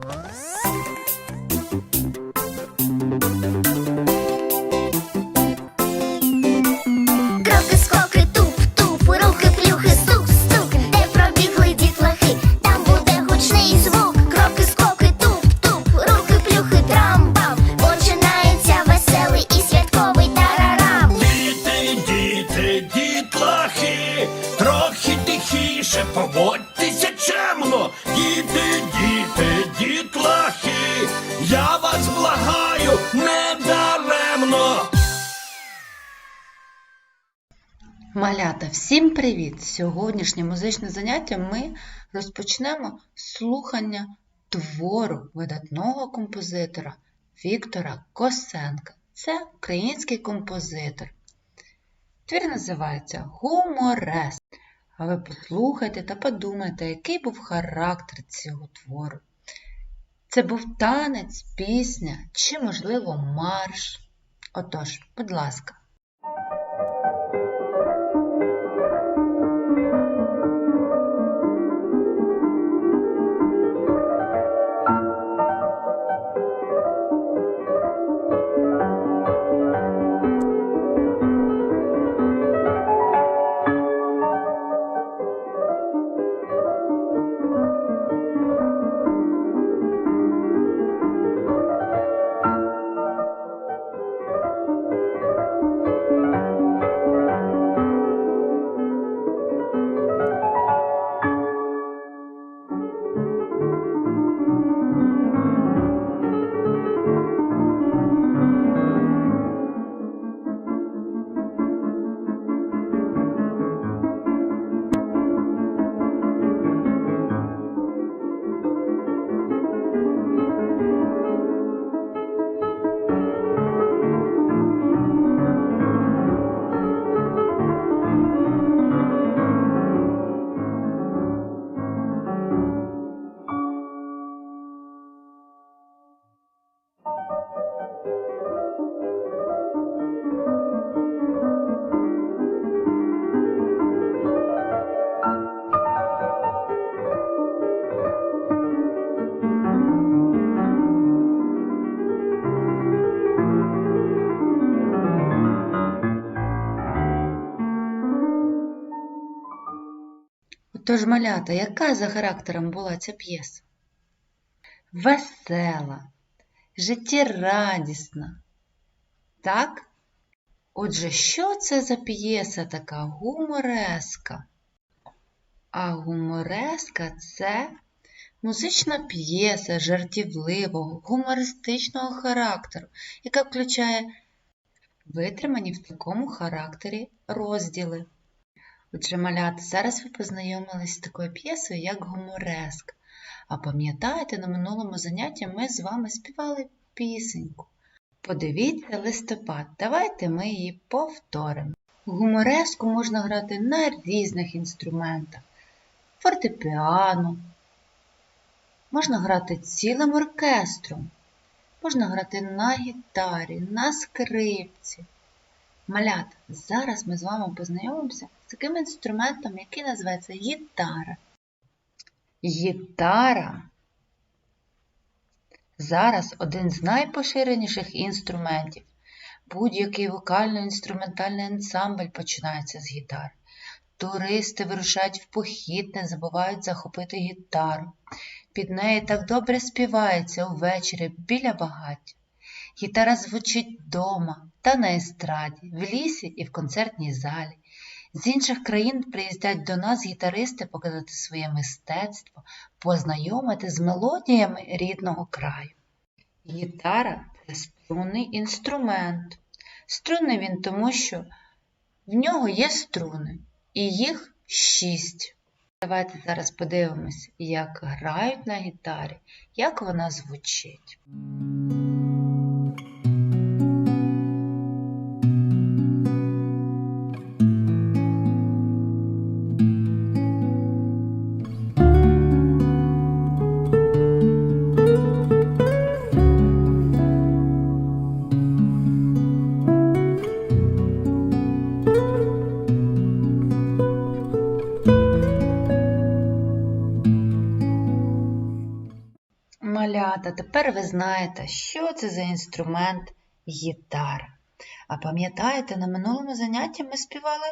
Кроки, скоки, туп-туп, руки, плюхи, стук-стук, де пробігли дітлахи, там буде гучний звук. Кроки, скоки, туп-туп, руки, плюхи, трам-бам. Починається веселий і святковий тарарам. Діти, діти, дітлахи, трохи тихіше поводьтеся Малята, всім привіт! Сьогоднішнє музичне заняття ми розпочнемо з слухання твору видатного композитора Віктора Косенка. Це український композитор. Твір називається Гуморес. А ви послухайте та подумайте, який був характер цього твору. Це був танець, пісня чи, можливо, марш. Отож, будь ласка. Отож, малята, яка за характером була ця п'єса? Весела, життєрадісна. Так? Отже, що це за п'єса така гумореска? А гумореска це музична п'єса жартівливого, гумористичного характеру, яка включає витримані в такому характері розділи. Отже, малята, зараз ви познайомились з такою п'єсою, як гумореска. А пам'ятаєте, на минулому занятті ми з вами співали пісеньку. Подивіться листопад, давайте ми її повторимо. Гумореску можна грати на різних інструментах. Фортепіано, можна грати цілим оркестром, можна грати на гітарі, на скрипці. Малята, зараз ми з вами познайомимося таким інструментом, який називається гітара. Гітара зараз один з найпоширеніших інструментів. Будь-який вокально-інструментальний ансамбль починається з гітари. Туристи вирушають в похід, не забувають захопити гітару. Під нею так добре співається увечері біля багаття. Гітара звучить вдома та на естраді, в лісі і в концертній залі. З інших країн приїздять до нас гітаристи показати своє мистецтво, познайомити з мелодіями рідного краю. Гітара це струнний інструмент. Струнний він тому, що в нього є струни, і їх шість. Давайте зараз подивимось, як грають на гітарі, як вона звучить. Малята, тепер ви знаєте, що це за інструмент гітара. А пам'ятаєте, на минулому занятті ми співали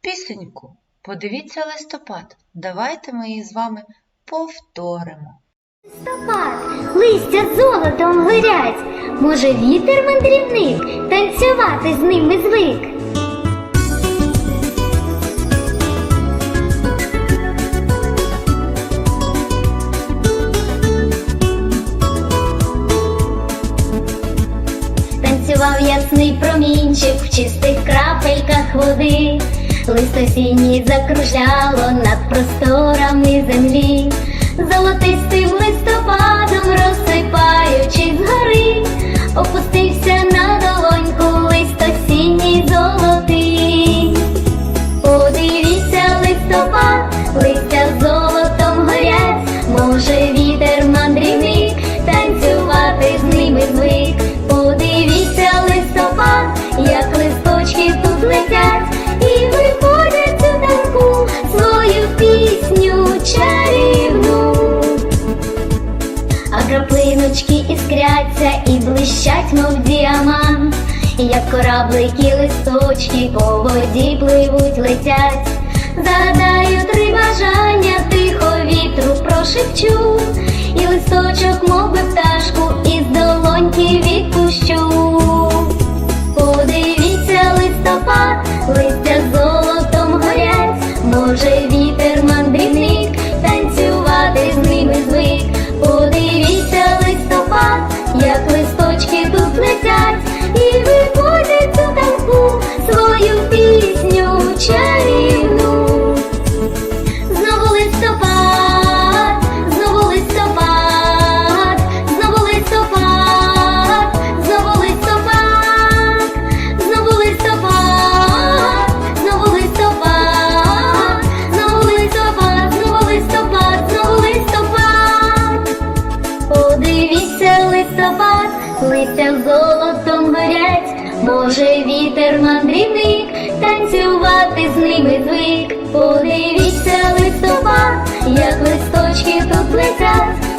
пісеньку. Подивіться листопад. Давайте ми її з вами повторимо. Листопад, листя золотом горять. Може, вітер мандрівник, танцювати з ними звик. Промінчик в чистих крапельках води. Лист осінній закружляло над просторами землі, золотистим листопадом іскряться і блищать, мов діамант, як кораблики листочки по воді пливуть, летять. Загадаю три бажання, тихо вітру прошепчу, і листочок, мов би пташку, із долоньки відпущу. Листя золотом горять, може вітер мандрівник, танцювати з ними звик. Подивіться, листопад, як листочки тут летять,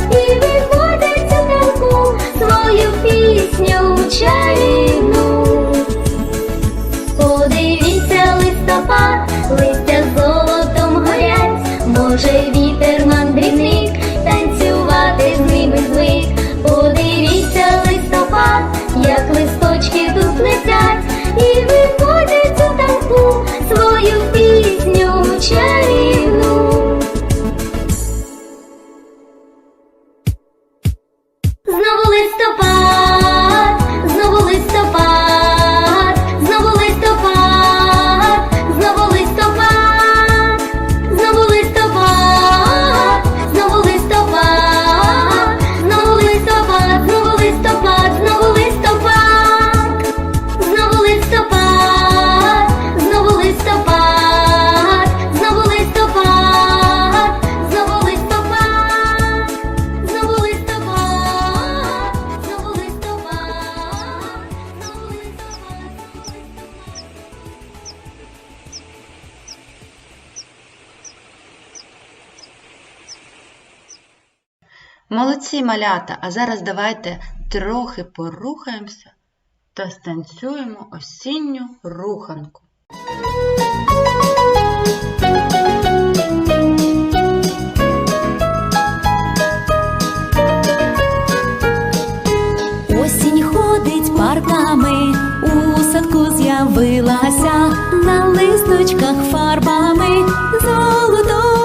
Baba. Молодці малята, а зараз давайте трохи порухаємося та станцюємо осінню руханку. Осінь ходить парками, у садку з'явилася, на листочках фарбами, золотом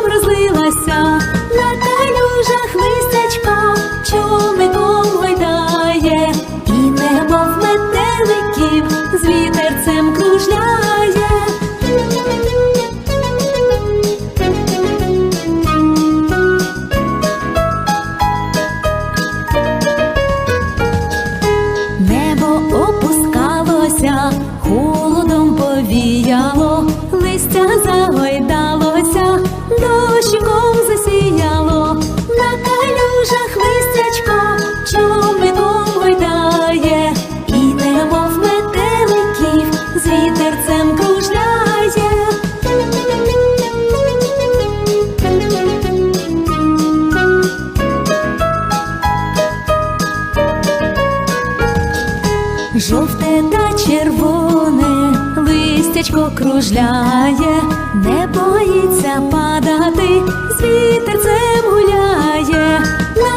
жовте та червоне, листячко кружляє, не боїться падати, з вітерцем гуляє, на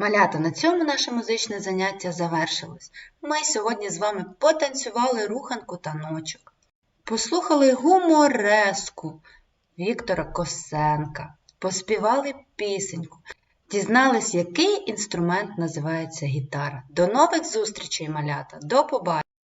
Малята, на цьому наше музичне заняття завершилось. Ми сьогодні з вами потанцювали руханку таночок, послухали гумореску Віктора Косенка, поспівали пісеньку, дізнались, який інструмент називається гітара. До нових зустрічей, малята! До побачення!